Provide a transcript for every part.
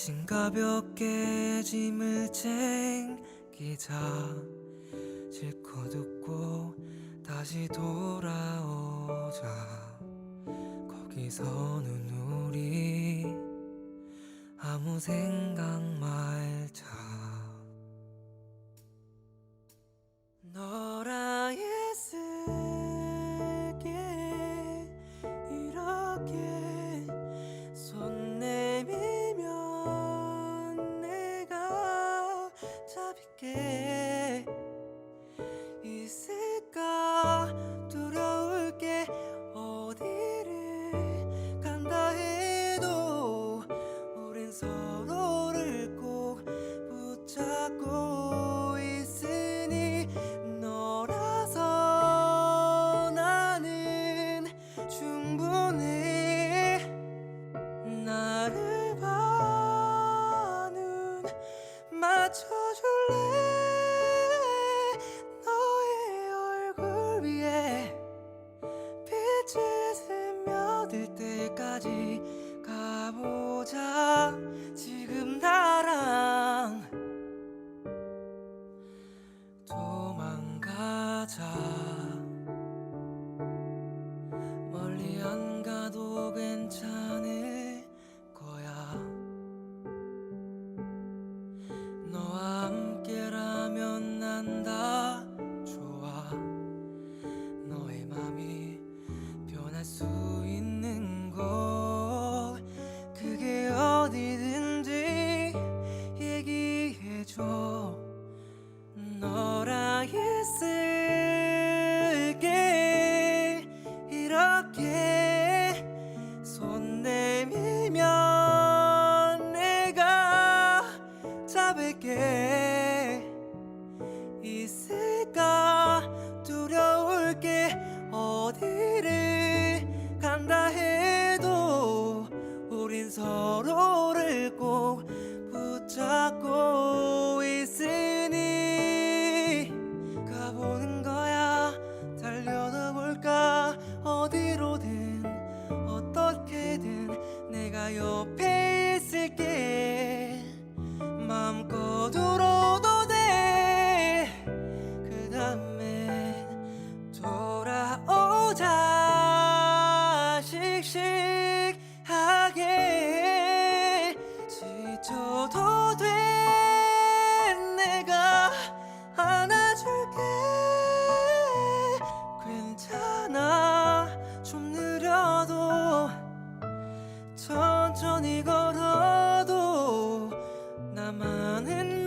대신 가볍게 짐을 챙기자. 실컷 웃고 다시 돌아오자. 거기서는 우리 아무 생각 말자 맞춰줄 잡을게 있을까 두려울 게 어디를 간다 해도 우린 서로를 꼭 붙잡고 있으니 가보는 거야. 달려다 볼까? 어디로든 어떻게든 내가 옆에 있을게 마음껏 running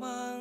among